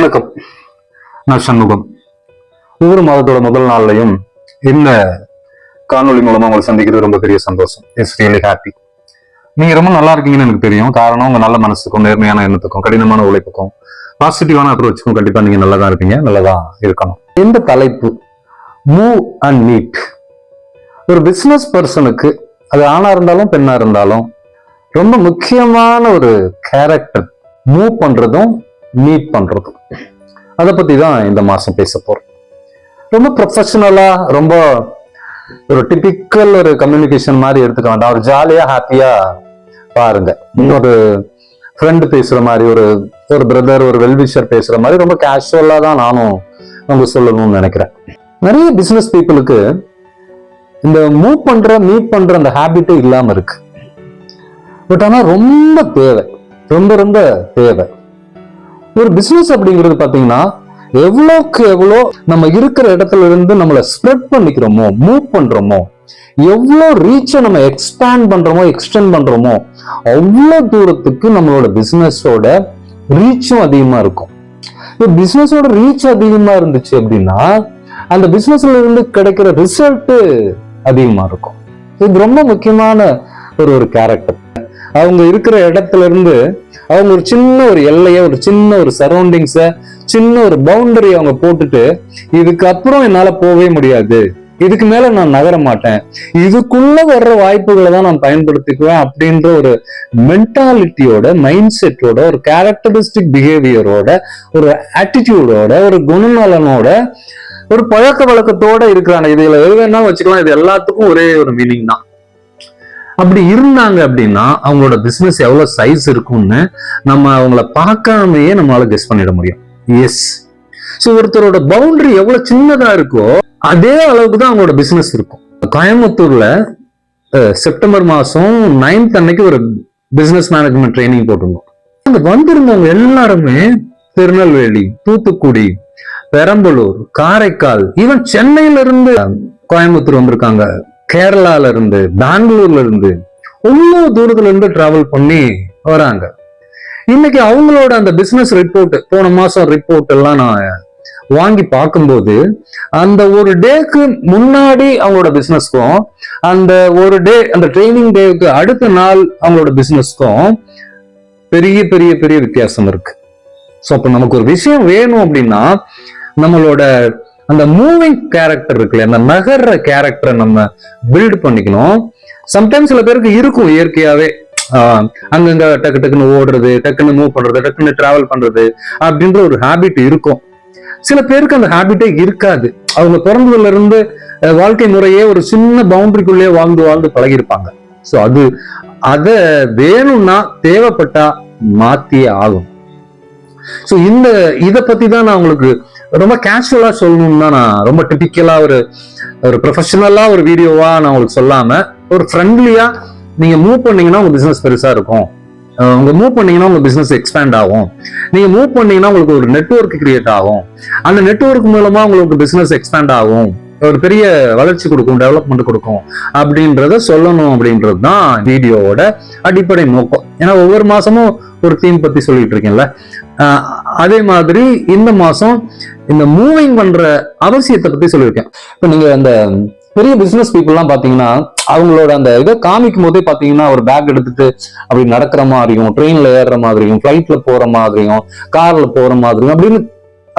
வணக்கம். நான் சண்முகம். ஒவ்வொரு மாதத்தோட முதல் நாள்லையும் இந்த காணொலி மூலமா உங்களை சந்திக்கிறது ரொம்ப பெரிய சந்தோஷம். இட்ஸ் ரியலி ஹாப்பி நீங்க ரொம்ப நல்லா இருக்கீங்கன்னு எனக்கு தெரியும். காரணம் உங்க நல்ல மனசுக்கும் நேர்மையான எண்ணத்துக்கும் கடினமான உழைப்புக்கும் பாசிட்டிவான அப்ரோச்சுக்கும் கண்டிப்பா நீங்க நல்லா தான் இருப்பீங்க நல்லா தான் இருக்கணும். இந்த தலைப்பு மூவ் அண்ட் மீட் ஒரு பிசினஸ் பர்சனுக்கு அது ஆணா இருந்தாலும் பெண்ணா இருந்தாலும் ரொம்ப முக்கியமான ஒரு கேரக்டர் மூவ் பண்றதும் மீட் பண்றது. அதை பத்தி தான் இந்த மாசம் பேச போறோம். ரொம்ப ப்ரொஃபஷனலா ரொம்ப ஒரு டிபிக்கல் ஒரு கம்யூனிகேஷன் மாதிரி எடுத்துக்க வேண்டாம். ஒரு ஜாலியா ஹாப்பியா பாருங்க. ஒரு ஃப்ரெண்டு பேசுற மாதிரி ஒரு ஒரு பிரதர் ஒரு வெல்விஷர் பேசுற மாதிரி ரொம்ப கேஷுவலா தான் நானும் அவங்க சொல்லணும்னு நினைக்கிறேன். நிறைய பிசினஸ் பீப்புளுக்கு இந்த மூவ் பண்ற மீட் பண்ற அந்த ஹேபிட்டே இல்லாம இருக்கு. பட் ஆனா ரொம்ப தேவை. ரொம்ப ரொம்ப தேவை. ஒரு பிசினஸ் அப்படிங்கிறது பாத்தீங்கன்னா எவ்வளோக்கு எவ்வளோ நம்ம இருக்கிற இடத்துல இருந்து நம்மளை ஸ்ப்ரெட் பண்ணிக்கிறோமோ மூவ் பண்றோமோ எவ்வளோ ரீச்சை நம்ம எக்ஸ்பேண்ட் பண்றோமோ எக்ஸ்டெண்ட் பண்றோமோ அவ்வளோ தூரத்துக்கு நம்மளோட பிசினஸோட ரீச்சும் அதிகமா இருக்கும். இப்போ பிசினஸோட ரீச் அதிகமா இருந்துச்சு அப்படின்னா அந்த பிசினஸ்ல இருந்து கிடைக்கிற ரிசல்ட்டு அதிகமா இருக்கும். இது ரொம்ப முக்கியமான ஒரு ஒரு கேரக்டர் அவங்க இருக்கிற இடத்துல இருந்து அவங்க ஒரு சின்ன ஒரு எல்லையை ஒரு சின்ன ஒரு சரௌண்டிங்ஸை சின்ன ஒரு பவுண்டரி அவங்க போட்டுட்டு இதுக்கப்புறம் என்னால போகவே முடியாது. இதுக்கு மேல நான் நகர மாட்டேன். இதுக்குள்ள வர்ற வாய்ப்புகளை தான் நான் பயன்படுத்திக்குவேன் அப்படின்ற ஒரு மென்டாலிட்டியோட மைண்ட் செட்டோட ஒரு கேரக்டரிஸ்டிக் பிஹேவியரோட ஒரு ஆட்டிடியூடோட ஒரு குணநலனோட ஒரு பழக்க வழக்கத்தோட இருக்கிறாங்க. இதுல எது வேணா வச்சுக்கலாம். இது எல்லாத்துக்கும் ஒரே ஒரு மீனிங் தான். அப்படி இருந்தாங்க அப்படின்னா அவங்களோட பிசினஸ் எவ்வளவு சைஸ் இருக்கும்னு நம்ம அவங்கள பார்க்காமயே நம்மளால கெஸ் பண்ணிட முடியும். எஸ் ஸோ ஒருத்தரோட பவுண்டரி எவ்வளவு சின்னதா இருக்கோ அதே அளவுக்கு தான் அவங்களோட பிசினஸ் இருக்கும். கோயம்புத்தூர்ல செப்டம்பர் மாசம் நைன்த் அன்னைக்கு ஒரு பிசினஸ் மேனேஜ்மெண்ட் ட்ரைனிங் போட்டிருந்தோம். அந்த வந்திருந்தவங்க எல்லாருமே திருநெல்வேலி தூத்துக்குடி பெரம்பலூர் காரைக்கால் ஈவன் சென்னையில இருந்து கோயம்புத்தூர் வந்திருக்காங்க. கேரளால இருந்து பெங்களூர்ல இருந்து இவ்வளோ தூரத்துல இருந்து டிராவல் பண்ணி வராங்க. இன்னைக்கு அவங்களோட அந்த பிசினஸ் ரிப்போர்ட் போன மாசம் ரிப்போர்ட் எல்லாம் நான் வாங்கி பார்க்கும்போது அந்த ஒரு டேக்கு முன்னாடி அவங்களோட பிசினஸ்க்கும் அந்த ஒரு டே அந்த ட்ரைனிங் டேக்கு அடுத்த நாள் அவங்களோட பிசினஸ்க்கும் பெரிய பெரிய பெரிய வித்தியாசம் இருக்கு. ஸோ அப்போ நமக்கு ஒரு விஷயம் வேணும் அப்படின்னா நம்மளோட அந்த மூவிங் கேரக்டர் இருக்குல்ல அந்த நகர்ற கேரக்டரை நம்ம பில்ட் பண்ணிக்கணும். சம்டைம்ஸ் சில பேருக்கு இருக்கும் இயற்கையாவே. அங்கங்க டக்கு டக்குன்னு ஓடுறது டக்குன்னு மூவ் பண்றது டக்குன்னு டிராவல் பண்றது அப்படின்ற ஒரு ஹாபிட் இருக்கும். சில பேருக்கு அந்த ஹாபிட்டே இருக்காது. அவங்க பிறந்ததுல இருந்து வாழ்க்கை முறையே ஒரு சின்ன பவுண்டரிக்குள்ளேயே வாழ்ந்து வாழ்ந்து பழகிருப்பாங்க ஸோ அது அதை வேணும்னா தேவைப்பட்டா மாத்தியே ஆகும். ஸோ இந்த இதை பத்தி தான் நான் உங்களுக்கு ரொம்ப கேஷுவலாக சொல்லணும்னா நான் ரொம்ப டிபிக்கலாக ஒரு ஒரு ப்ரொஃபஷனலாக ஒரு வீடியோவாக நான் உங்களுக்கு சொல்லாமல் ஒரு ஃப்ரெண்ட்லியாக நீங்கள் மூவ் பண்ணீங்கன்னா உங்கள் பிஸ்னஸ் பெருசாக இருக்கும். உங்கள் உங்க மூவ் பண்ணீங்கன்னா உங்க பிசினஸ் எக்ஸ்பேண்ட் ஆகும். நீங்க மூவ் பண்ணீங்கன்னா உங்களுக்கு ஒரு நெட்வொர்க் கிரியேட் ஆகும். அந்த நெட்வொர்க் மூலமா உங்களுக்கு பிசினஸ் எக்ஸ்பேண்ட் ஆகும். ஒரு பெரிய வளர்ச்சி கொடுக்கும் டெவலப்மெண்ட் கொடுக்கும் அப்படின்றத சொல்லணும் அப்படின்றது தான் வீடியோவோட அடிப்படை நோக்கம். ஏன்னா ஒவ்வொரு மாசமும் ஒரு தீம் பத்தி சொல்லிட்டு இருக்கேன்ல. அதே மாதிரி இந்த மாசம் இந்த மூவிங் பண்ற அவசியத்தை பத்தி சொல்லியிருக்கேன். இப்போ நீங்க அந்த பெரிய பிசினஸ் பீப்புள்லாம் பாத்தீங்கன்னா அவங்களோட அந்த இதை காமிக்கும் போதே பாத்தீங்கன்னா ஒரு பேக் எடுத்துட்டு அப்படி நடக்கிற மாதிரியும் ட்ரெயின்ல ஏறுற மாதிரியும் ஃப்ளைட்ல போற மாதிரியும் கார்ல போற மாதிரியும் அப்படின்னு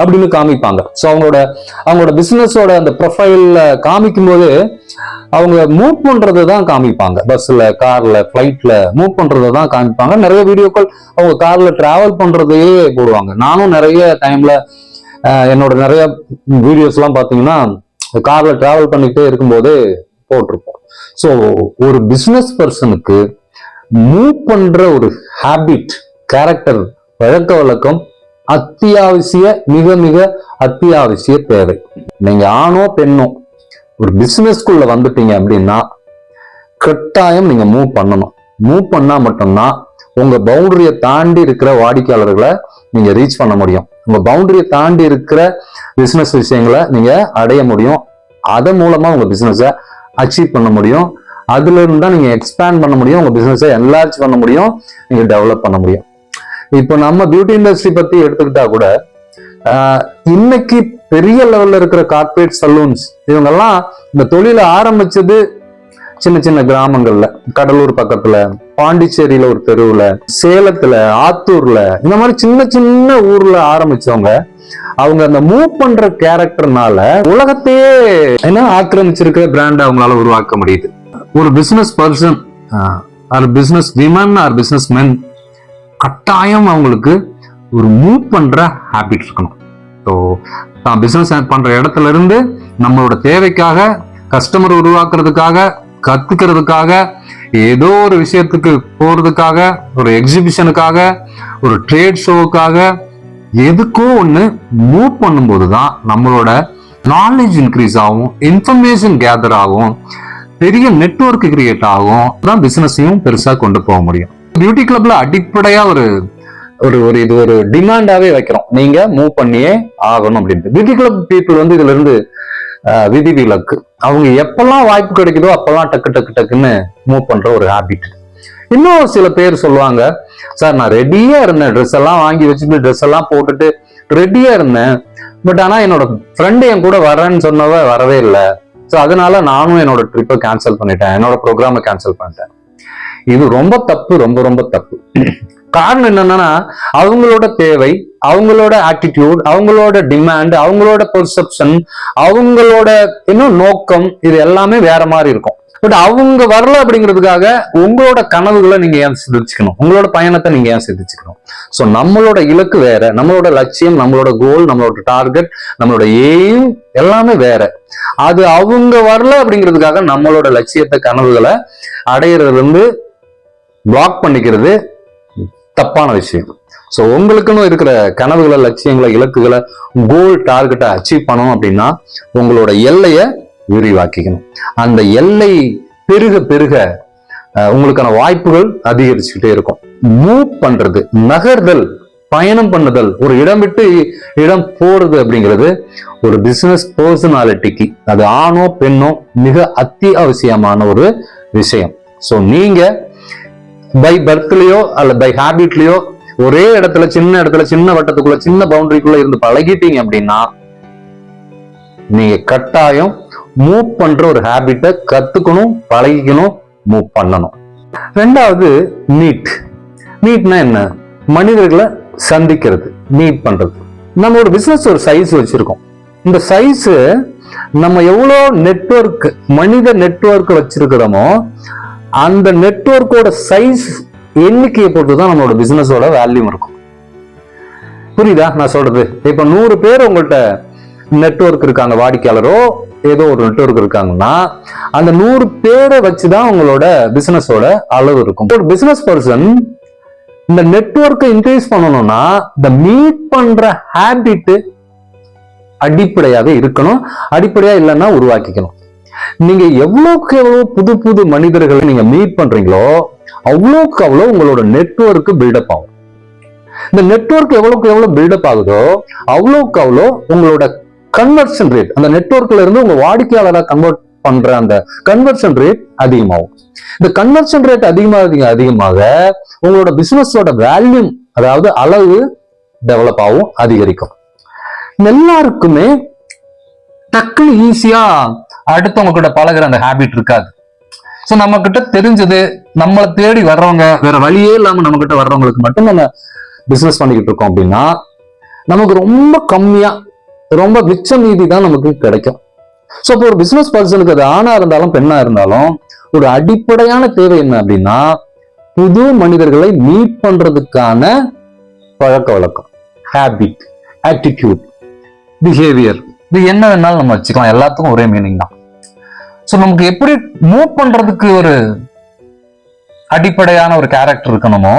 அப்படின்னு காமிப்பாங்க. ஸோ அவங்களோட அவங்களோட பிஸ்னஸோட அந்த ப்ரொஃபைலில் காமிக்கும் போது அவங்க மூவ் பண்றதை தான் காமிப்பாங்க. பஸ்ஸில் காரில் ஃப்ளைட்டில் மூவ் பண்றதை தான் காமிப்பாங்க. நிறைய வீடியோக்கள் அவங்க காரில் ட்ராவல் பண்ணுறதையே போடுவாங்க. நானும் நிறைய டைமில் என்னோட நிறைய வீடியோஸ்லாம் பார்த்தீங்கன்னா காரில் ட்ராவல் பண்ணிகிட்டே இருக்கும்போது போட்டிருப்போம். ஸோ ஒரு பிஸ்னஸ் பர்சனுக்கு மூவ் பண்ணுற ஒரு ஹேபிட் கேரக்டர் பழக்க வழக்கம் அத்தியாவசிய மிக மிக அத்தியாவசிய தேவை. நீங்க ஆணோ பெண்ணோ ஒரு பிசினஸ்குள்ள வந்துட்டீங்க அப்படின்னா கட்டாயம் நீங்க மூவ் பண்ணணும். மூவ் பண்ணா மட்டும்தான் உங்க பவுண்டரியை தாண்டி இருக்கிற வாடிக்கையாளர்களை நீங்க ரீச் பண்ண முடியும். உங்க பவுண்டரியை தாண்டி இருக்கிற பிசினஸ் விஷயங்களை நீங்க அடைய முடியும். அதன் மூலமா உங்க பிசினஸை அச்சீவ் பண்ண முடியும். அதுல இருந்தா நீங்க எக்ஸ்பேண்ட் பண்ண முடியும். உங்க பிசினஸை என்லார்ஜ் பண்ண முடியும். நீங்க டெவலப் பண்ண முடியும். இப்போ நம்ம பியூட்டி இண்டஸ்ட்ரி பத்தி எடுத்துக்கிட்டா கூட ஆஹ் இன்னைக்கு பெரிய லெவல்ல இருக்கிற கார்ப்பரேட் சலூன்ஸ் இவங்கெல்லாம் இந்த தொழிலை ஆரம்பிச்சது சின்ன சின்ன கிராமங்கள்ல. கடலூர் பக்கத்துல பாண்டிச்சேரியில ஒரு தெருவுல சேலத்துல ஆத்தூர்ல இந்த மாதிரி சின்ன சின்ன ஊர்ல ஆரம்பிச்சவங்க அவங்க அந்த மூவ் பண்ற கேரக்டர்னால உலகத்தையே என்ன ஆக்கிரமிச்சிருக்கிற பிராண்ட் அவங்களால உருவாக்க முடியுது. ஒரு business person or business women or business men கட்டாயம் அவங்களுக்கு ஒரு மூவ் பண்ணுற ஹாபிட் இருக்கணும். ஸோ தான் பிஸ்னஸ் பண்ணுற இடத்துல இருந்து நம்மளோட தேவைக்காக கஸ்டமர் உருவாக்குறதுக்காக கற்றுக்கிறதுக்காக ஏதோ ஒரு விஷயத்துக்கு போகிறதுக்காக ஒரு எக்ஸிபிஷனுக்காக ஒரு ட்ரேட் ஷோவுக்காக எதுக்கோ ஒன்று மூவ் பண்ணும்போது தான் நம்மளோட நாலேஜ் இன்க்ரீஸ் ஆகும் இன்ஃபர்மேஷன் கேதர் ஆகும் பெரிய நெட்ஒர்க் கிரியேட் ஆகும். தான் பிஸ்னஸையும் பெருசாக கொண்டு போக முடியும். பியூட்டி கிளப்ல அடிப்படையா ஒரு ஒரு ஒரு இது ஒரு டிமாண்டாவே வைக்கிறோம். நீங்க மூவ் பண்ணியே ஆகணும் அப்படின்ட்டு. பியூட்டி கிளப் பீப்புள் வந்து இதுல இருந்து விதி விலக்கு அவங்க எப்பெல்லாம் வாய்ப்பு கிடைக்குதோ அப்பெல்லாம் டக்கு டக்கு டக்குன்னு மூவ் பண்ற ஒரு ஹாபிட் இன்னும் சில பேர் சொல்லுவாங்க சார் நான் ரெடியா இருந்தேன். ட்ரெஸ் எல்லாம் வாங்கி வச்சுட்டு ட்ரெஸ் எல்லாம் போட்டுட்டு ரெடியா இருந்தேன். பட் ஆனா என்னோட ஃப்ரெண்டு என் கூட வரேன்னு சொன்னவ வரவே இல்லை. ஸோ அதனால நானும் என்னோட ட்ரிப்பை கேன்சல் பண்ணிட்டேன். என்னோட ப்ரோக்ராமை கேன்சல் பண்ணிட்டேன். இது ரொம்ப தப்பு ரொம்ப ரொம்ப தப்பு. காரணம் என்னன்னா அவங்களோட தேவை அவங்களோட ஆட்டிடியூட் அவங்களோட டிமாண்ட் அவங்களோட பெர்செப்ஷன் அவங்களோட இன்னும் நோக்கம் இது எல்லாமே வேற மாதிரி இருக்கும். பட் அவங்க வரல அப்படிங்கிறதுக்காக உங்களோட கனவுகளை நீங்க ஏன் சிந்திச்சுக்கணும் உங்களோட பயணத்தை நீங்க ஏன் சிந்திச்சுக்கணும் ஸோ நம்மளோட இலக்கு வேற நம்மளோட லட்சியம் நம்மளோட கோல் நம்மளோட டார்கெட் நம்மளோட எய்ம் எல்லாமே வேற. அது அவங்க வரல அப்படிங்கிறதுக்காக நம்மளோட லட்சியத்தை கனவுகளை அடையிறதுல இருந்து பிளாக் பண்ணிக்கிறது தப்பான விஷயம். ஸோ உங்களுக்குன்னு இருக்கிற கனவுகளை லட்சியங்களை இலக்குகளை கோல் டார்கெட்டை அச்சீவ் பண்ணணும் அப்படின்னா உங்களோட எல்லையை விரிவாக்கிக்கணும். அந்த எல்லை பெருக பெருக உங்களுக்கான வாய்ப்புகள் அதிகரிச்சுக்கிட்டே இருக்கும். மூவ் பண்றது நகர்தல் பயணம் பண்ணுதல் ஒரு இடம் விட்டு இடம் போறது அப்படிங்கிறது ஒரு பிசினஸ் பர்சனாலிட்டிக்கு அது ஆணோ பெண்ணோ மிக அத்தியாவசியமான ஒரு விஷயம். ஸோ நீங்க பை பர்த்லயோ அல்ல பை ஹேபிட்லயோ ஒரே இடத்துல சின்ன இடத்துல சின்ன வட்டத்துக்குள்ள சின்ன பவுண்டரிக்குள்ள இருந்து பழகிட்டீங்க அப்படின்னா நீங்க கட்டாயம் மூவ் பண்ற ஒரு ஹேபிட்டை கத்துக்கணும் பழகிக்கணும் மூவ் பண்ணணும். ரெண்டாவது மீட் மீட்னா என்ன? மனிதர்களை சந்திக்கிறது மீட் பண்றது. நம்ம ஒரு பிசினஸ் ஒரு சைஸ் வச்சிருக்கோம். இந்த சைஸ் நம்ம எவ்வளோ நெட்வொர்க் மனித நெட்வொர்க் வச்சிருக்கிறோமோ அந்த நெட்வொர்க்கோட சைஸ் எண்ணிக்கையை பொறுத்து தான் நம்மளோட பிசினஸோட வேல்யூம் இருக்கும். புரியுதா? நான் சொல்றது. இப்போ நூறு பேர் உங்கள்கிட்ட நெட்ஒர்க் இருக்காங்க வாடிக்கையாளரோ ஏதோ ஒரு நெட்வொர்க் இருக்காங்கன்னா அந்த நூறு பேரை வச்சு தான் உங்களோட பிசினஸோட அளவு இருக்கும். ஒரு பிசினஸ் பர்சன் இந்த நெட்வொர்க்கை இன்க்ரீஸ் பண்ணணும்னா இந்த மீட் பண்ற ஹேபிட் அடிப்படையாக இருக்கணும். அடிப்படையா இல்லைன்னா உருவாக்கிக்கணும். நீங்க எவ்வளவுக்கு எவ்வளவு புது புது மனிதர்களை நீங்க மீட் பண்றீங்களோ அவ்வளவுக்கு அவ்வளவு உங்களோட நெட்வொர்க் பில்டப் ஆகும். இந்த நெட்வொர்க் எவ்வளவுக்கு எவ்வளவு பில்டப் ஆகுதோ அவ்வளவுக்கு அவ்வளோ உங்களோட கன்வர்ஷன் ரேட் அந்த நெட்வொர்க்ல இருந்து உங்க வாடிக்கையாளராக கன்வெர்ட் பண்ற அந்த கன்வர்ஷன் ரேட் அதிகமாகும். இந்த கன்வர்ஷன் ரேட் அதிகமாக அதிகமாக உங்களோட பிசினஸோட வேல்யூம் அதாவது அளவு டெவலப் ஆகும் அதிகரிக்கும். எல்லாருக்குமே டக்குன்னு ஈஸியா அடுத்தவங்க கூட பழகுற அந்த ஹாபிட் இருக்காது. ஸோ நம்ம கிட்ட தெரிஞ்சது நம்மளை தேடி வர்றவங்க வேற வழியே இல்லாம நம்ம கிட்ட வர்றவங்களுக்கு மட்டும் நம்ம பிசினஸ் பண்ணிக்கிட்டு இருக்கோம் அப்படின்னா நமக்கு ரொம்ப கம்மியா ரொம்ப மிச்ச மீதி தான் நமக்கு கிடைக்கும். ஸோ இப்போ ஒரு பிசினஸ் பர்சனுக்கு அது ஆணா இருந்தாலும் பெண்ணா இருந்தாலும் ஒரு அடிப்படையான தேவை என்ன அப்படின்னா புது மனிதர்களை மீட் பண்றதுக்கான பழக்க வழக்கம். ஹேபிட் ஆட்டிடியூட் பிஹேவியர் இது என்ன வேணாலும் நம்ம வச்சுக்கலாம். எல்லாத்துக்கும் ஒரே மீனிங் தான். ஸோ நமக்கு எப்படி மூவ் பண்றதுக்கு ஒரு அடிப்படையான ஒரு கேரக்டர் இருக்கணுமோ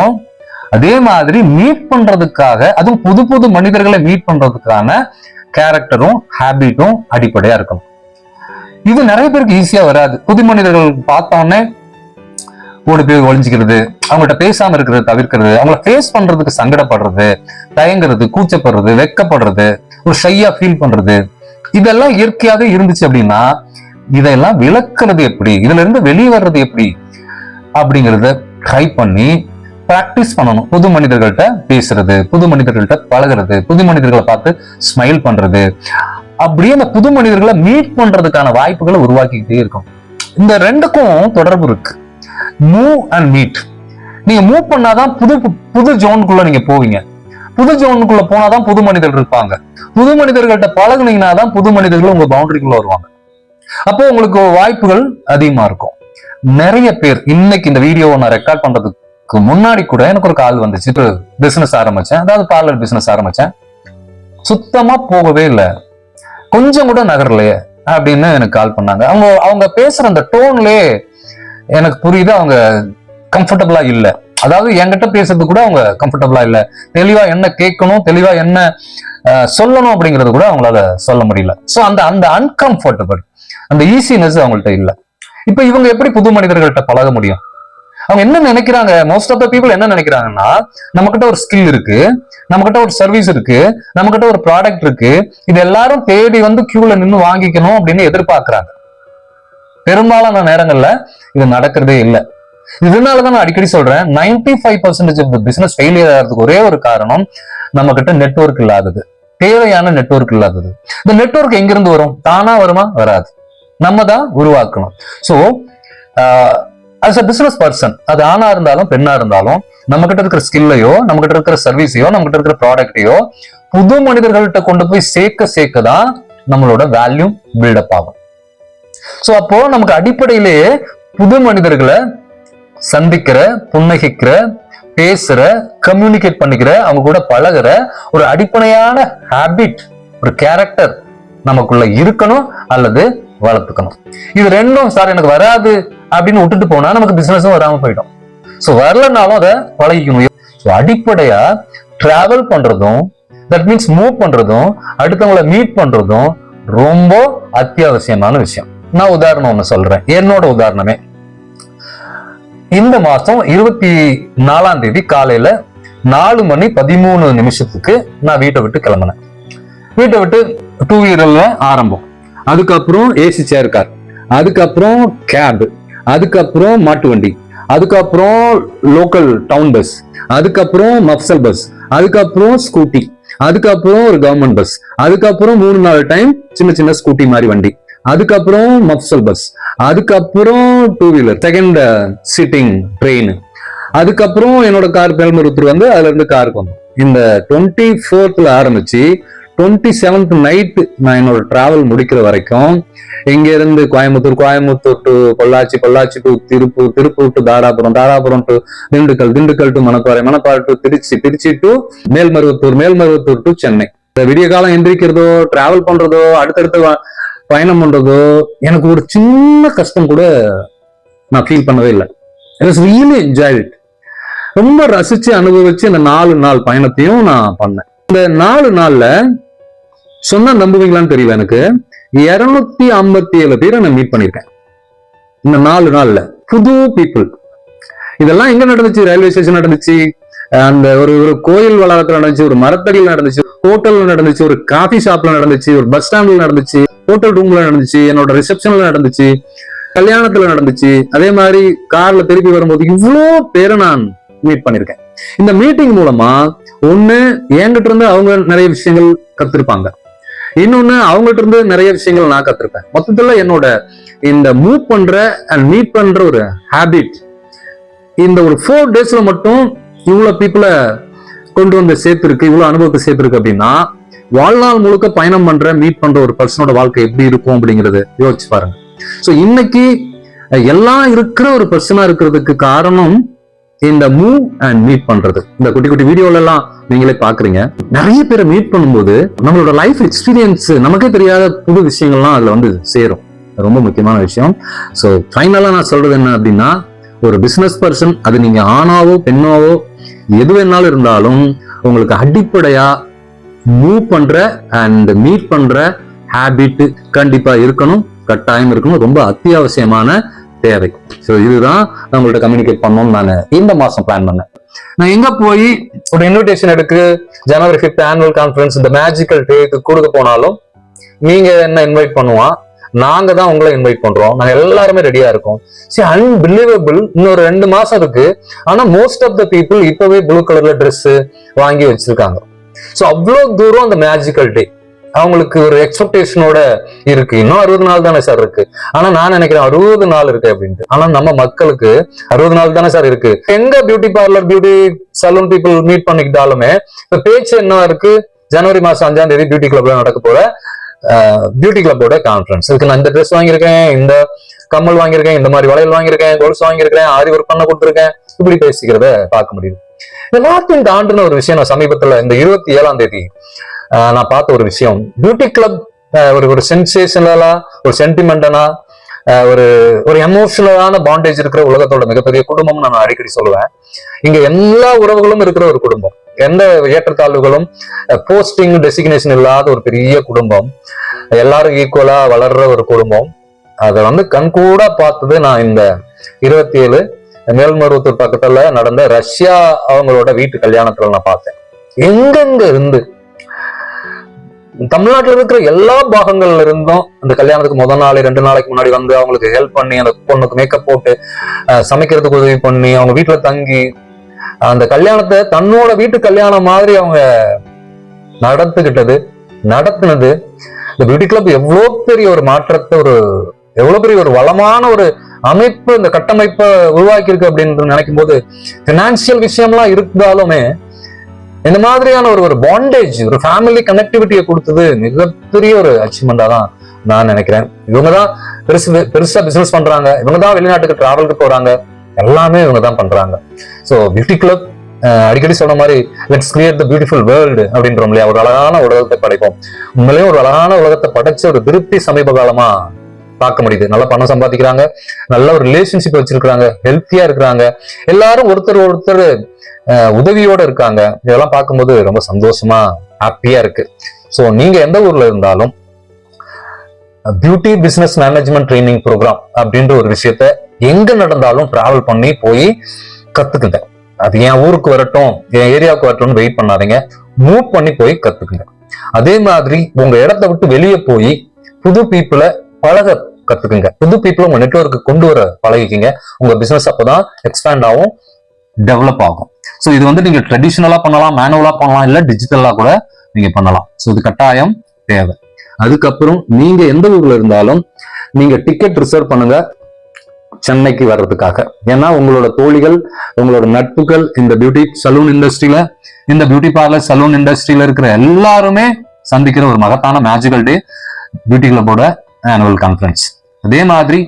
அதே மாதிரி மீட் பண்றதுக்காக அதுவும் புது புது மனிதர்களை மீட் பண்றதுக்கான கேரக்டரும் ஹேபிட்டும் அடிப்படையா இருக்கணும். இது நிறைய பேருக்கு ஈஸியா வராது. புது மனிதர்கள் பார்த்த ஓடி போய் ஒழிஞ்சிக்கிறது அவங்கள்ட்ட பேசாம இருக்கிறது தவிர்க்கிறது அவங்கள ஃபேஸ் பண்றதுக்கு சங்கடப்படுறது தயங்குறது கூச்சப்படுறது வெக்கப்படுறது ஒரு ஷையா ஃபீல் பண்றது இதெல்லாம் இயற்கையாவே இருந்துச்சு அப்படின்னா இதெல்லாம் விளக்குறது எப்படி? இதுல இருந்து வெளியே வர்றது எப்படி? அப்படிங்கிறத ட்ரை பண்ணி பிராக்டிஸ் பண்ணணும். புது மனிதர்கள்ட்ட பேசுறது புது மனிதர்கள்ட்ட பழகுறது புது மனிதர்களை பார்த்து ஸ்மைல் பண்றது. அப்படியே அந்த புது மனிதர்களை மீட் பண்றதுக்கான வாய்ப்புகளை உருவாக்கிக்கிட்டே இருக்கும் இந்த ரெண்டுக்கும் தொடர்பு இருக்கு. மூவ் அண்ட் மீட் நீங்க மூவ் பண்ணாதான் புது புது ஜோனுக்குள்ள நீங்க போவீங்க. புது ஜோனுக்குள்ள போனாதான் புது மனிதர்கள் இருப்பாங்க. புது மனிதர்கள்ட்ட பழகுனீங்கன்னா தான் புது மனிதர்கள் உங்க பவுண்டரிக்குள்ள வருவாங்க. அப்போ உங்களுக்கு வாய்ப்புகள் அதிகமா இருக்கும். நிறைய பேர் இன்னைக்கு இந்த வீடியோவை நான் ரெக்கார்ட் பண்றதுக்கு முன்னாடி கூட எனக்கு ஒரு கால் வந்துச்சு. பிசினஸ் ஆரம்பிச்சேன். அதாவது பார்லர் பிசினஸ் ஆரம்பிச்சேன். சுத்தமா போகவே இல்லை. கொஞ்சம் கூட நகரலையே அப்படின்னு எனக்கு கால் பண்ணாங்க. அவங்க அவங்க பேசுற அந்த டோன்லயே எனக்கு புரியுது. அவங்க கம்ஃபர்டபுளா இல்ல. அதாவது என்கிட்ட பேசுறது கூட அவங்க கம்ஃபர்டபுளா இல்ல. தெளிவா என்ன கேட்கணும் தெளிவா என்ன சொல்லணும் அப்படிங்கறது கூட அவங்களால சொல்ல முடியல. சோ அந்த அந்த அன்கம்ஃபர்டபுள் அந்த ஈஸினஸ் அவங்கள்ட்ட இல்ல. இப்ப இவங்க எப்படி புது மனிதர்கள்ட்ட பழக முடியும்? அவங்க என்ன நினைக்கிறாங்க? மோஸ்ட் ஆஃப் த பீப்புள் என்ன நினைக்கிறாங்கன்னா நம்ம கிட்ட ஒரு ஸ்கில் இருக்கு நம்ம கிட்ட ஒரு சர்வீஸ் இருக்கு நம்ம கிட்ட ஒரு ப்ராடக்ட் இருக்கு இது எல்லாரும் தேடி வந்து கியூல நின்னு வாங்கிக்கணும் அப்படின்னு எதிர்பார்க்கிறாங்க. பெரும்பாலான நேரங்கள்ல இது நடக்கிறதே இல்லை. இதனால தான் நான் அடிக்கடி சொல்றேன் 95% five percentage of the business failure ஆகிறதுக்கு ஒரே ஒரு காரணம் நம்ம கிட்ட நெட்ஒர்க் இல்லாதது. தேவையான நெட்ஒர்க் இல்லாதது. இந்த நெட்ஒர்க் எங்கிருந்து வரும்? தானா வருமா? வராது. நம்ம தான் உருவாக்கணும் so as a business person அது ஆணா இருந்தாலும் பெண்ணா இருந்தாலும் நம்ம கிட்ட இருக்கிற ஸ்கில்லையோ நம்ம கிட்ட இருக்கிற சர்வீஸையோ நம்ம கிட்ட இருக்கிற ப்ராடக்டையோ புது மனிதர்கள்ட்ட கொண்டு போய் சேர்க்க சேர்க்க தான் நம்மளோட வேல்யூ பில்டப் ஆகும். ஸோ அப்போ நமக்கு அடிப்படையிலேயே புது மனிதர்களை சந்திக்கிற புன்னகிக்கிற பேசுற கம்யூனிகேட் பண்ணிக்கிற அவங்க கூட பழகுற ஒரு அடிப்படையான ஹேபிட் ஒரு கேரக்டர் நமக்குள்ள இருக்கணும் அல்லது வளர்த்துக்கணும். இது ரெண்டும் சார் எனக்கு வராது அப்படின்னு விட்டுட்டு போனா நமக்கு பிசினஸும் வராம போயிடும். ஸோ வரலனாலும் அதை பழகிக்கணும் ஸோ அடிப்படையா டிராவல் பண்றதும் தட் மீன்ஸ் மூவ் பண்றதும் அடுத்தவங்களை மீட் பண்றதும் ரொம்ப அத்தியாவசியமான விஷயம். நான் உதாரணம் ஒன்று சொல்றேன். என்னோட உதாரணமே. இந்த மாசம் இருபத்தி நாலாம் தேதி காலையில நாலு மணி பதிமூணு நிமிஷத்துக்கு நான் வீட்டை விட்டு கிளம்பினேன். வீட்டை விட்டு டூ வீலர்ல ஆரம்பம். அதுக்கப்புறம் ஏசி சேர் கார் அதுக்கப்புறம் கேப் அதுக்கப்புறம் மாட்டு வண்டி. அதுக்கப்புறம் லோக்கல் டவுன் பஸ் அதுக்கப்புறம் மப்சல் பஸ் அதுக்கப்புறம் ஸ்கூட்டி அதுக்கப்புறம் ஒரு கவர்மெண்ட் பஸ் அதுக்கப்புறம் மூணு நாலு டைம் சின்ன சின்ன ஸ்கூட்டி மாதிரி வண்டி. அதுக்கப்புறம் மப்சல் பஸ் அதுக்கப்புறம் two wheeler second sitting train அதுக்கப்புறம் என்னோட கார் பெருமருத்தூர் வந்து அதுல இருந்து காருக்கு வந்தோம். இந்த டுவெண்ட்டி ஃபோர்த்ல ஆரம்பிச்சு டுவெண்ட்டி செவன்த் நைட்டு நான் என்னோட டிராவல் முடிக்கிற வரைக்கும் இங்க இருந்து Coimbatore Coimbatore to Pollachi Pollachi to Tiruppur Tiruppur to Dharapuram Dharapuram to Dindigul Dindigul to Manapparai Manapparai to Trichy Trichy to Melmaruvathur Melmaruvathur to Chennai. இந்த விடிய காலம் எந்திரிக்கிறதோ டிராவல் பண்றதோ அடுத்தடுத்து பயணம் பண்றதோ எனக்கு ஒரு சின்ன கஷ்டம் கூட நான் ஃபீல் பண்ணவே இல்லை. ரியலி என்ஜாய் இட் ரொம்ப ரசிச்சு அனுபவிச்சு இந்த நாலு நாள் பயணத்தையும் நான் பண்ணேன். இந்த நாலு நாள்ல சொன்னா நம்புவீங்களான்னு தெரியல எனக்கு. இருநூத்தி ஐம்பத்தி ஏழு பேரை நான் மீட் பண்ணியிருக்கேன். இந்த நாலு நாள்ல. புது பீப்புள் இதெல்லாம் எங்க நடந்துச்சு? ரயில்வே ஸ்டேஷன் நடந்துச்சு? அந்த ஒரு ஒரு கோயில் வளாகத்துல நடந்துச்சு ஒரு மரத்தடியில் நடந்துச்சு ஹோட்டல்ல நடந்துச்சு ஒரு காஃபி ஷாப்ல நடந்துச்சு ஒரு பஸ் ஸ்டாண்ட்ல நடந்துச்சு ஹோட்டல் ரூம்ல நடந்துச்சு என்னோட ரிசப்ஷன்ல நடந்துச்சு கல்யாணத்துல நடந்துச்சு அதே மாதிரி கார்ல திருப்பி வரும்போது இவ்வளோ பேரை நான் மீட் பண்ணிருக்கேன். இந்த மீட்டிங் மூலமா ஒண்ணு என்கிட்ட இருந்து அவங்க நிறைய விஷயங்கள் கத்திருப்பாங்க. இன்னொன்னு அவங்ககிட்ட இருந்து நிறைய விஷயங்கள் நான் கத்திருப்பேன். மொத்தத்துல என்னோட இந்த மூவ் பண்ற அண்ட் மீட் பண்ற ஒரு ஹாபிட் இந்த ஒரு ஃபோர் டேஸ்ல மட்டும் இவ்வளவு பீப்புளை கொண்டு வந்து இருக்கு இவ்வளவு அனுபவத்தை இருக்கு அப்படின்னா வாழ்நாள் முழுக்க பயணம் பண்ற மீட் பண்ற ஒரு பர்சனோட வாழ்க்கை எப்படி இருக்கும் அப்படிங்கறது யோசிச்சு பாருங்க. ஸோ இன்னைக்கு எல்லாம் இருக்கிற ஒரு பர்சனா இருக்கிறதுக்கு காரணம் இந்த மூவ் அண்ட் மீட் பண்றது. இந்த குட்டி குட்டி வீடியோல எல்லாம் நீங்களே பாக்குறீங்க. நிறைய பேரை மீட் பண்ணும்போது நம்மளோட லைஃப் எக்ஸ்பீரியன்ஸ் நமக்கே தெரியாத புது விஷயங்கள்லாம் அதுல வந்து சேரும். ரொம்ப முக்கியமான விஷயம். ஸோ ஃபைனலா நான் சொல்றது என்ன அப்படின்னா ஒரு பிசினஸ் பர்சன் அது நீங்க ஆணாவோ பெண்ணாவோ எது வேணாலும் இருந்தாலும் உங்களுக்கு அடிப்படையா மூவ் பண்ற அண்ட் மீட் பண்ற ஹேபிட் கண்டிப்பா இருக்கணும் கட்டாயம் இருக்கணும். ரொம்ப அத்தியாவசியமான தேவை. ஸோ இதுதான் நான் உங்கள்ட்ட கம்யூனிகேட் பண்ணணும்னு நான் இந்த மாசம் பிளான் பண்ணேன். நான் எங்க போய் ஒரு இன்விடேஷன் எடுக்கு ஜனவரி ஃபிஃப்த் ஆனுவல் கான்ஃபரன்ஸ் இந்த மேஜிக்கல் டேக்கு கொடுக்க போனாலும் நீங்க என்ன இன்வைட் பண்ணுவான் நாங்க தான் உங்களை இன்வைட் பண்றோம். நாங்க எல்லாருமே ரெடியா இருக்கோம். சரி அன்பிலீவபிள் இன்னொரு ரெண்டு மாசம் இருக்கு. ஆனா மோஸ்ட் ஆஃப் த பீப்புள் இப்பவே ப்ளூ கலர்ல ட்ரெஸ் வாங்கி வச்சிருக்காங்க. ஸோ அவ்வளோ தூரம் அந்த மேஜிக்கல் டே அவங்களுக்கு ஒரு எக்ஸ்பெக்டேஷனோட இருக்கு. இன்னும் அறுபது நாள் தானே சார் இருக்கு. ஆனா நான் நினைக்கிறேன் அறுபது நாள் இருக்கு அப்படின்ட்டு. ஆனா நம்ம மக்களுக்கு அறுபது நாள் தானே சார் இருக்கு. எங்க beauty parlour beauty saloon people meet பண்ணிக்கிட்டாலுமே இப்ப பேச்சு என்ன இருக்கு? ஜனவரி மாசம் அஞ்சாம் தேதி பியூட்டி கிளப்ல நடக்க போற பியூட்டி கிளப்போட கான்ஃபரன்ஸ் இதுக்கு நான் இந்த ட்ரெஸ் வாங்கியிருக்கேன் இந்த கம்மல் வாங்கியிருக்கேன் இந்த மாதிரி வளையல் வாங்கியிருக்கேன் கொலுசு வாங்கியிருக்கேன் ஆரி ஒர்க் பண்ண கொடுத்துருக்கேன். இப்படி பேசிக்கிறத பார்க்க முடியுது. எல்லாத்தையும் தாண்டின ஒரு விஷயம் நான் சமீபத்துல இந்த இருபத்தி ஏழாம் தேதி ஆஹ் நான் பார்த்த ஒரு விஷயம். பியூட்டி கிளப் ஒரு ஒரு சென்சேஷனலா ஒரு சென்டிமெண்டனா ஒரு ஒரு எமோஷனலான பாண்டேஜ் இருக்கிற உலகத்தோட மிகப்பெரிய குடும்பம்னு நான் அடிக்கடி சொல்லுவேன். இங்க எல்லா உறவுகளும் இருக்கிற ஒரு குடும்பம். எந்த ஏற்றத்தாழ்வுகளும் போஸ்டிங் டெசிக்னேஷன் இல்லாத ஒரு பெரிய குடும்பம். எல்லாரும் ஈக்குவலா வளர்ற ஒரு குடும்பம். அதை வந்து கண்கூட பார்த்தது நான் இந்த இருபத்தி ஏழு மேல்மருவத்தூர் பக்கத்துல நடந்த ரஷ்யா அவங்களோட வீட்டு கல்யாணத்துல நான் பார்த்தேன். எங்கெங்க இருந்து? தமிழ்நாட்டில் இருக்கிற எல்லா பாகங்கள்ல இருந்தும் அந்த கல்யாணத்துக்கு முதல் நாள் ரெண்டு நாளைக்கு முன்னாடி வந்து அவங்களுக்கு ஹெல்ப் பண்ணி அந்த பொண்ணுக்கு மேக்கப் போட்டு சமைக்கிறதுக்கு உதவி பண்ணி அவங்க வீட்டுல தங்கி அந்த கல்யாணத்தை தன்னோட வீட்டு கல்யாணம் மாதிரி அவங்க நடத்துக்கிட்டது நடத்துனது. இந்த பியூட்டி கிளப் எவ்வளோ பெரிய ஒரு மாற்றத்தை ஒரு எவ்வளோ பெரிய ஒரு வளமான ஒரு அமைப்பு இந்த கட்டமைப்பை உருவாக்கியிருக்கு அப்படின்னு நினைக்கும் போது ஃபினான்சியல் விஷயம்லாம் இருந்தாலுமே இந்த மாதிரியான ஒரு ஒரு பாண்டேஜ் ஒரு ஃபேமிலி கனெக்டிவிட்டியை கொடுத்தது மிகப்பெரிய ஒரு அச்சீவ்மெண்டா தான் நான் நினைக்கிறேன். இவங்க தான் பெருசு பெருசா பிசினஸ் பண்றாங்க. இவங்க தான் வெளிநாட்டுக்கு டிராவலுக்கு போறாங்க. எல்லாமே இவங்க தான் பண்றாங்க. ஸோ பியூட்டி கிளப் அடிக்கடி சொன்ன மாதிரி let's create the beautiful world அப்படின்றோம் இல்லையா? ஒரு அழகான உலகத்தை படைப்போம். உண்மையிலேயே ஒரு அழகான உலகத்தை படைச்ச ஒரு திருப்தி சமீப காலமா பார்க்க முடியுது. நல்லா பணம் சம்பாதிக்கிறாங்க. நல்ல ஒரு ரிலேஷன்ஷிப் வச்சிருக்கிறாங்க. ஹெல்த்தியா இருக்கிறாங்க. எல்லாரும் ஒருத்தர் ஒருத்தர் உதவியோட இருக்காங்க. இதெல்லாம் பார்க்கும்போது ரொம்ப சந்தோஷமா ஹாப்பியா இருக்கு. ஸோ நீங்க எந்த ஊர்ல இருந்தாலும் beauty business management training programme அப்படின்ற ஒரு விஷயத்த எங்க நடந்தாலும் டிராவல் பண்ணி போய் கத்துக்குங்க. அது என் ஊருக்கு வரட்டும் என் ஏரியாவுக்கு வரட்டும்னு வெயிட் பண்ணாதீங்க. மூவ் பண்ணி போய் கத்துக்குங்க. அதே மாதிரி உங்க இடத்த விட்டு வெளியே போய் புது பீப்புளை பழக கத்துக்குங்க. புது பீப்புளை உங்க நெட்வொர்க்கு கொண்டு வர பழகிக்கிங்க. உங்க பிசினஸ் அப்பதான் எக்ஸ்பேண்ட் ஆகும் டெவலப் ஆகும். ஸோ இது வந்து நீங்க ட்ரெடிஷ்னலா பண்ணலாம் மேனுவலா பண்ணலாம் இல்ல டிஜிட்டலா கூட நீங்க பண்ணலாம். ஸோ இது கட்டாயம் தேவை. அதுக்கப்புறம் நீங்க எந்த ஊர்ல இருந்தாலும் நீங்க டிக்கெட் ரிசர்வ் பண்ணுங்க சென்னைக்கு வர்றதுக்காக. ஏன்னா உங்களோட தோழிகள் உங்களோட நட்புகள் இந்த பியூட்டி சலூன் இண்டஸ்ட்ரியில இந்த பியூட்டி பார்லர் சலூன் இண்டஸ்ட்ரியில இருக்கிற எல்லாருமே சந்திக்கிற ஒரு மகத்தான மேஜிக்கல் டே பியூட்டி கிளப்போட ஆனுவல் கான்ஃபரன்ஸ் அதே மாதிரி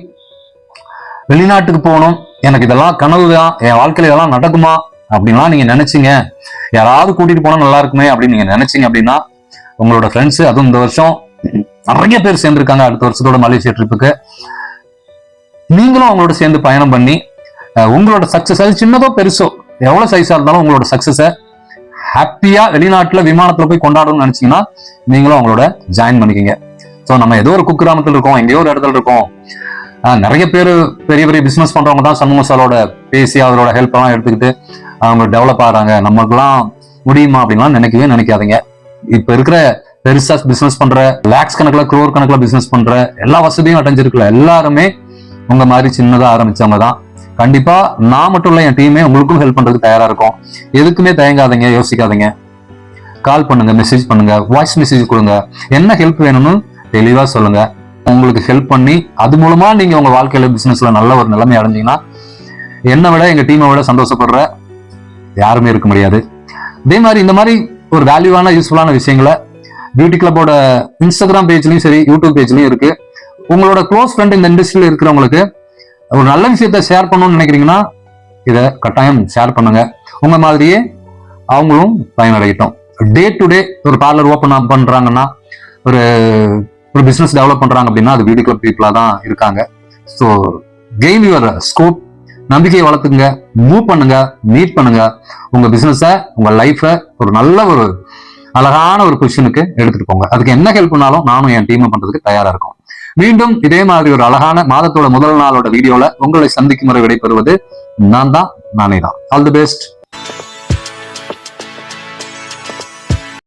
வெளிநாட்டுக்கு போகணும். எனக்கு இதெல்லாம் கனவு தான். என் வாழ்க்கையில இதெல்லாம் நடக்குமா? அப்படின்லாம் நீங்க நினைச்சீங்க. யாராவது கூட்டிட்டு போனா நல்லா இருக்குமே அப்படின்னு நீங்க நினைச்சீங்க அப்படின்னா உங்களோட ஃப்ரெண்ட்ஸ் அதுவும் இந்த வருஷம் நிறைய பேர் சேர்ந்திருக்காங்க அடுத்த வருஷத்தோட மலேசியா ட்ரிப்புக்கு நீங்களும் அவங்களோட சேர்ந்து பயணம் பண்ணி உங்களோட சக்சஸ் அது சின்னதோ பெருசோ எவ்வளவு சைஸா இருந்தாலும் உங்களோட சக்சஸை ஹாப்பியா வெளிநாட்டுல விமானத்துல போய் கொண்டாடணும்னு நினைச்சீங்கன்னா நீங்களும் அவங்களோட ஜாயின் பண்ணிக்கங்க. ஸோ நம்ம ஏதோ ஒரு குக்கிராமத்தில் இருக்கோம் எங்கேயோ ஒரு இடத்துல இருக்கோம். நிறைய பேர் பெரிய பெரிய பிசினஸ் பண்றவங்க தான் சண்முக சாரோட பேசி அவரோட ஹெல்ப் எல்லாம் எடுத்துக்கிட்டு அவங்க டெவலப் ஆகுறாங்க. நமக்குலாம் முடியுமா அப்படின்லாம் நினைக்கவே நினைக்காதீங்க. இப்ப இருக்கிற பெருசா பிசினஸ் பண்ற லேக்ஸ் கணக்குல குரோர் கணக்குல பிசினஸ் பண்ற எல்லா வசதியும் அடைஞ்சிருக்கல எல்லாருமே உங்க மாதிரி சின்னதா ஆரம்பிச்சவங்க தான். கண்டிப்பா நான் மட்டும் இல்ல என் டீமே உங்களுக்கும் ஹெல்ப் பண்றதுக்கு தயாரா இருக்கும். எதுக்குமே தயங்காதீங்க யோசிக்காதீங்க. கால் பண்ணுங்க மெசேஜ் பண்ணுங்க வாய்ஸ் மெசேஜ் கொடுங்க. என்ன ஹெல்ப் வேணும்னு தெளிவா சொல்லுங்க. உங்களுக்கு ஹெல்ப் பண்ணி அது மூலமா நீங்க உங்க வாழ்க்கையில பிசினஸ்ல நல்ல ஒரு நிலைமை அடைஞ்சீங்கன்னா என்னை விட எங்க டீமை விட சந்தோஷப்படுற யாருமே இருக்க முடியாது. அதே மாதிரி இந்த மாதிரி ஒரு வேல்யூவான யூஸ்ஃபுல்லான விஷயங்களை பியூட்டி கிளப்போட இன்ஸ்டாகிராம் பேஜ்லயும் சரி யூடியூப் பேஜ்லயும் இருக்கு. உங்களோட க்ளோஸ் ஃப்ரெண்ட் இந்த இண்டஸ்ட்ரியில இருக்கிறவங்களுக்கு ஒரு நல்ல விஷயத்த ஷேர் பண்ணணும்னு நினைக்கிறீங்கன்னா இதை கட்டாயம் ஷேர் பண்ணுங்க. உங்க மாதிரியே அவங்களும் பயனடையட்டும். டே டு டே ஒரு பார்லர் ஓப்பன் பண்றாங்கன்னா ஒரு ஒரு பிசினஸ் டெவலப் பண்றாங்க அப்படின்னா அது பியூட்டி கிளப் பீப்புளா தான் இருக்காங்க. ஸோ கெயின் யுவர் ஸ்கோப் நம்பிக்கையை வளர்த்துங்க மூவ் பண்ணுங்க மீட் பண்ணுங்க. உங்க பிசினஸை உங்க லைஃபை ஒரு நல்ல ஒரு அழகான ஒரு பொசிஷனுக்கு எடுத்துட்டு போங்க. அதுக்கு என்ன ஹெல்ப் பண்ணாலும் நானும் என் டீமை பண்றதுக்கு தயாரா இருக்கும். மீண்டும் இதே மாதிரி ஒரு அழகான மாதத்தோட முதல் நாளோட வீடியோல உங்களை சந்திக்கும் முறை விடைபெறுவது நான் தான் நானே தான் ஆல் தி பெஸ்ட்